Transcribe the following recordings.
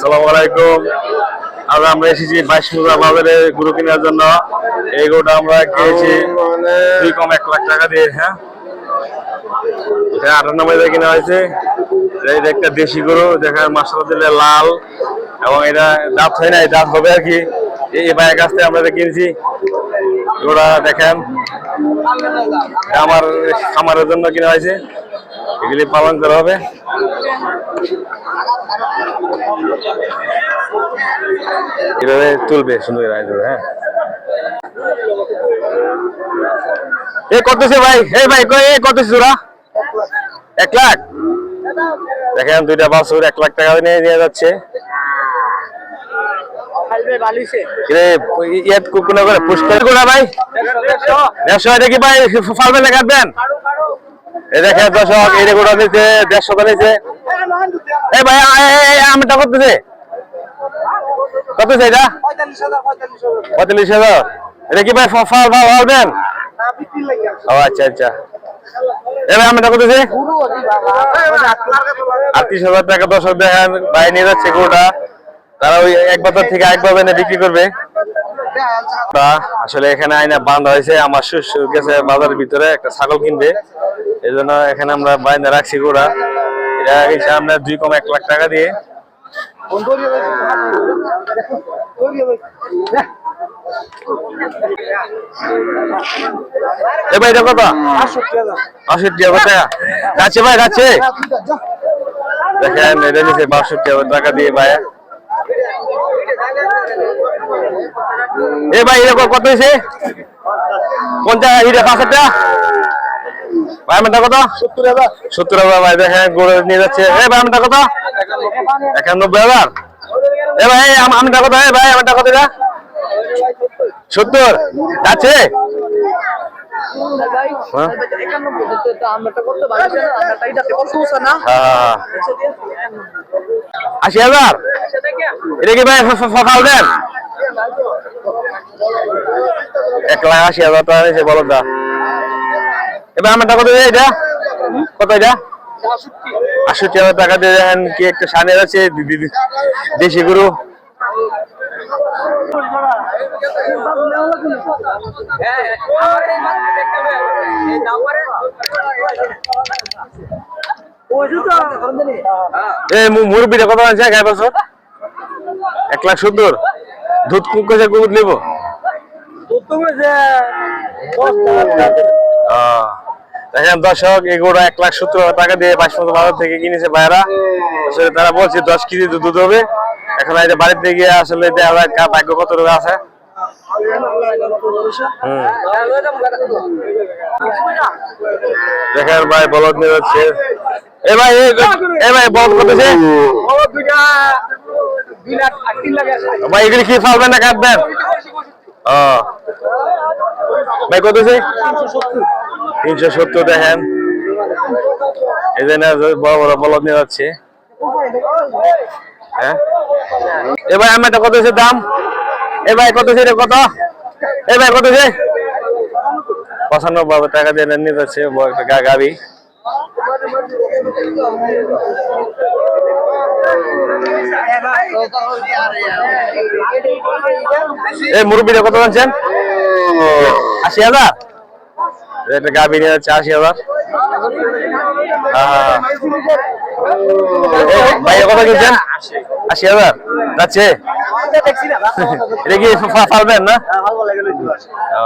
আসসালামু আলাইকুম। আজ আমরা এসেছি বাইশ মুদ্রা বাজারে গরু কেনার জন্য। এই গরুটা আমরা কিনেছি কম এক লাখ টাকা দিয়ে হ্যাঁ? এটা আটানব্বই কিনা হয়েছে। এটা একটা দেশি গরু দেখেন মাসালা দিলে লাল এবং এটা দাঁত হয় নাই, দাঁত হবে আর কি। এই ভাইয়ের কাছ থেকে আমরা কিনেছি। গরুটা দেখেন আমার খামারের জন্য কিনা হয়েছে। এগুলি পালন করা হবে। এভাবে তুলবে সুন্দর হ্যাঁ। এ কতছে ভাই এই ভাই এ কতছে তোরা? এক লাখ? দেখেন দুইটা বাছুর এক লাখ টাকা নিয়ে নিয়ে যাচ্ছে। কোনা ভাই? দেড়শো এটা কি ভাই না কাটবেন নিচ্ছে দেড়শো আমটা করতেছে। এটা? পঁয়তাল্লিশ হাজার। এটা কি ভাই ফল ফালবেন ও আচ্ছা আচ্ছা। এবার হাজার দেখেন, ভাই নিয়ে যাচ্ছে তারা ওই এক বাজার থেকে এক বাজার এনে বিক্রি করবে। আসলে এখানে আইনা বান্ধা হয়েছে, আমার শ্বশুর গেছে বাজারের ভিতরে একটা ছাগল কিনবে। এই জন্য এখানে আমরা বাইন্দা রাখছি গোড়া। এটা আমরা দুই কম এক লাখ টাকা দিয়ে। এ টাকা। যাচ্ছে ভাই, যাচ্ছে। দেখেন, এটা নিচে বাষট্টি হাজার টাকা দিয়ে ভাই এ ভাই এটা কত হয়েছে? পঞ্চাশ পাঁচ হাজার ভাই সত্তর ভাই একানব্বই হাজার। আম- ভাই এটা? সত্তর? হ্যাঁ, হ্যাঁ, হ্যাঁ। আশি হাজার? এটা কি ভাই সকাল দেন এক লাখ আশি হাজার টাকা নিয়েছে বলো দা এবার আমারটা কত এটা? কত এটা? আটষট্টি হাজার টাকা দিয়ে দেখেন কি একটা সানের আছে দেশি গরু। মুরব্বিটা কত আছে গায়ে বছর? এক লাখ সত্তর। দুধ কুকুর কুকুর নিব। দেখেন দর্শক এগুলো এক লাখ সত্তর টাকা দিয়ে বাসমতি বাজার থেকে কিনেছে ভাইরা আসলে তারা বলছে দশ কেজি দুধ দুধ হবে। এখন এটা বাড়িতে গিয়ে আসলে ভাগ্য কত রকম আছে। দেখেন ভাই বলদ নিয়ে যাচ্ছে। এ ভাই এ- ভাই বলদ কতেছে ভাই, এগুলি কি ফালবেন না কাটবেন? ও। ভাই কতেছে তিনশো সত্তর, দেখেন। এই জন্য বড় বড় বলদ নিয়ে যাচ্ছে। হ্যাঁ? এ ভাই আমারটা কত দাম? এ ভাই, কত কত? এ ভাই, কত পঁচানব্বই টাকা দিয়ে নিয়ে যাচ্ছে, বড় একটা গা- গাড়ি এই মুরব্বীরা কত জানছেন আশি হাজার? একটা গাভি নিয়ে যাচ্ছে আশি হাজার। ভাইয়া কত কিনছেন? আশি হাজার। যাচ্ছে? এটা কি ফালবেন না? ও।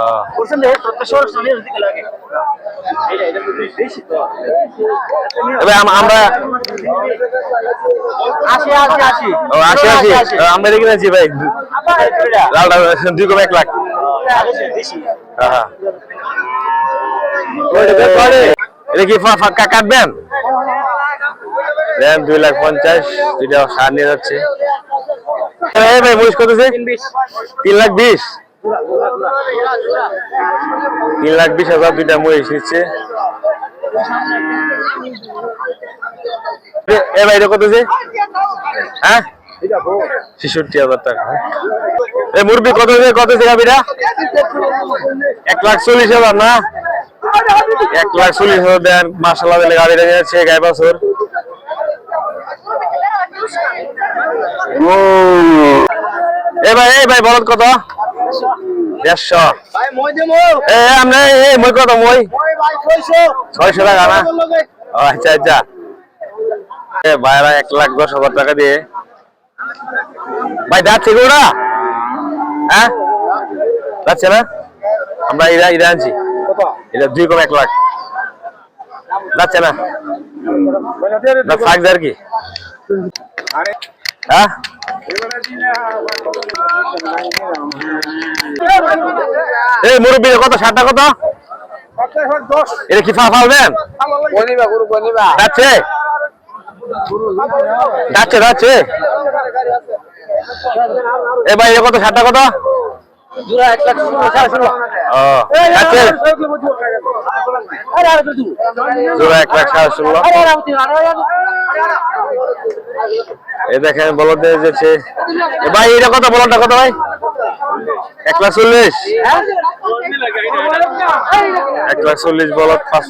আমরা আশি আশি ভাই। লালটা দুই কম এক লাখ। হ্যাঁ, হ্যাঁ। এটা কি কাটবেন? দেন দুই লাখ পঞ্চাশ দুইটা সার নিয়ে যাচ্ছে। ভাই মরিচ কত তিন লাখ বিশ। তিন লাখ বিশ হাজার দুইটা নিচ্ছে। এ- ভাই, এটা কত হ্যাঁ? ছেষট্টি কত এক লাখ চল্লিশ না? এক লাখ চল্লিশ দেন। দিলে গাড়িটা যাচ্ছে, গায়ে বছর। এ ভাই এই ভাই বলত কত? দেড়শো। এ আমরা এই মই কত মই? ছয়শো। টাকা না? আচ্ছা আচ্ছা। এ ভাইরা এক লাখ দশ হাজার টাকা দিয়ে। ভাই যাচ্ছে ওরা? হ্যাঁ? যাচ্ছে না? আমরা ইরা ইরা আনছি। এটা দুই কম এক লাখ। যাচ্ছে না? না। থাকবে আর কি? হ্যাঁ? এই মুরব্বী কত ষাটটা কত? এটা কি ফা ফালবেন যাচ্ছে? যাচ্ছে যাচ্ছে? এ ভাই এ কত? ষাটটা কত জোড়া এক লাখ সাড়ে ষোলো। এই দেখেন বলতে যাচ্ছে ভাই, এটা কত বলনটা কত ভাই? এক লাখ চল্লিশ। এক লাখ চল্লিশ বলত পাঁচ